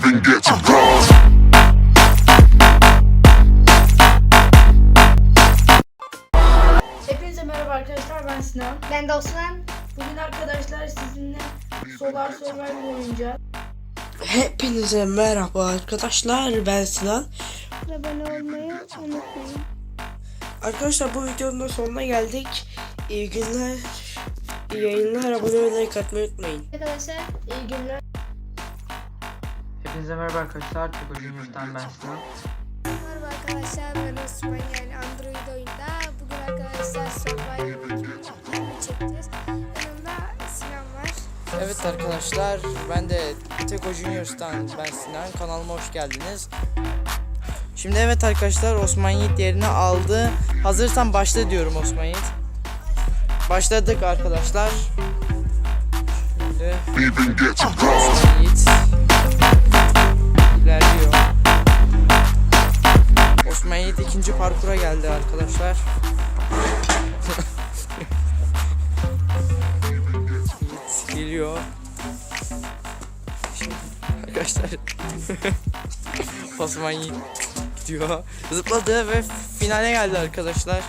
even get to cross. Hepinize merhaba arkadaşlar ben Sinan. Ben de Osman. Bugün arkadaşlar sizinle Solar Survivor oynayacağız. Hepinize merhaba arkadaşlar ben Sinan. Abone olmayı unutmayın. Arkadaşlar bu videonun da sonuna geldik. İyi günler, iyi yayınlar, abone ve like atmayı unutmayın. Arkadaşlar İyi günler. Hepinize merhaba arkadaşlar. Çok yurttan ben Sinan. merhaba arkadaşlar ben Osman yani Android oyunda. Bugün arkadaşlar Survivor 20 çekeceğiz. Yanımda Sinan var. Evet arkadaşlar ben de Teko Juniors'tan ben Sinan kanalıma hoş geldiniz. Şimdi evet arkadaşlar Osman Yiğit yerini aldı. Hazırsan başla diyorum Osman Yiğit. Başladık arkadaşlar. Şimdi. Osman Yiğit ikinci parkura geldi arkadaşlar. Geliyor. Arkadaşlar Osman gidiyor. Zıpladı ve finale geldi arkadaşlar.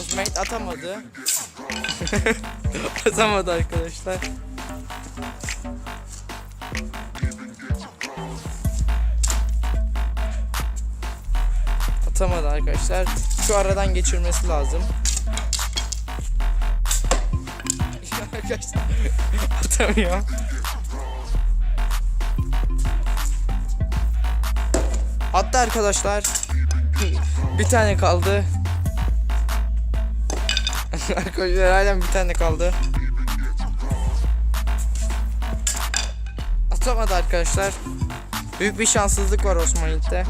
Osman atamadı. atamadı arkadaşlar. Atamadı arkadaşlar. Şu aradan geçirmesi lazım. arkadaşlar atamıyor. Attı arkadaşlar. bir tane kaldı. arkadaşlar halen bir tane kaldı. Atamadı arkadaşlar. Büyük bir şanssızlık var Osman Yiğit'te.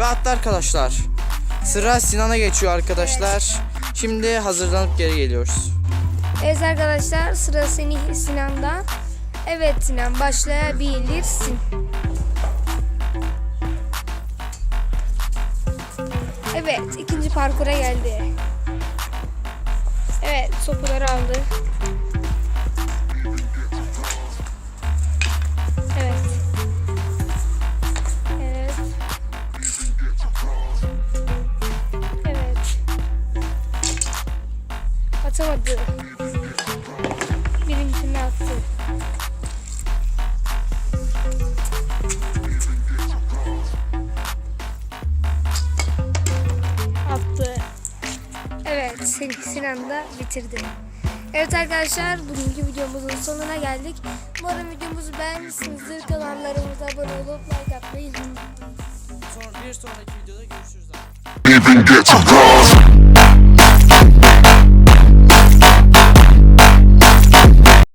Ve attı arkadaşlar. Sıra Sinan'a geçiyor arkadaşlar. Şimdi hazırlanıp geri geliyoruz. Evet arkadaşlar sıra seni Sinan'da. Evet Sinan başlayabilirsin. Evet ikinci parkura geldi. Evet sopaları aldı. Atamadı. Birincisini attı. Attı. Evet, Sin- Sinan da bitirdi. Evet arkadaşlar, bugünkü videomuzun sonuna geldik. Umarım videomuzu beğenmişsinizdir. Kanallarımıza abone olup like atmayı unutmayın. Sonra bir sonraki videoda görüşürüz. Even get to cross.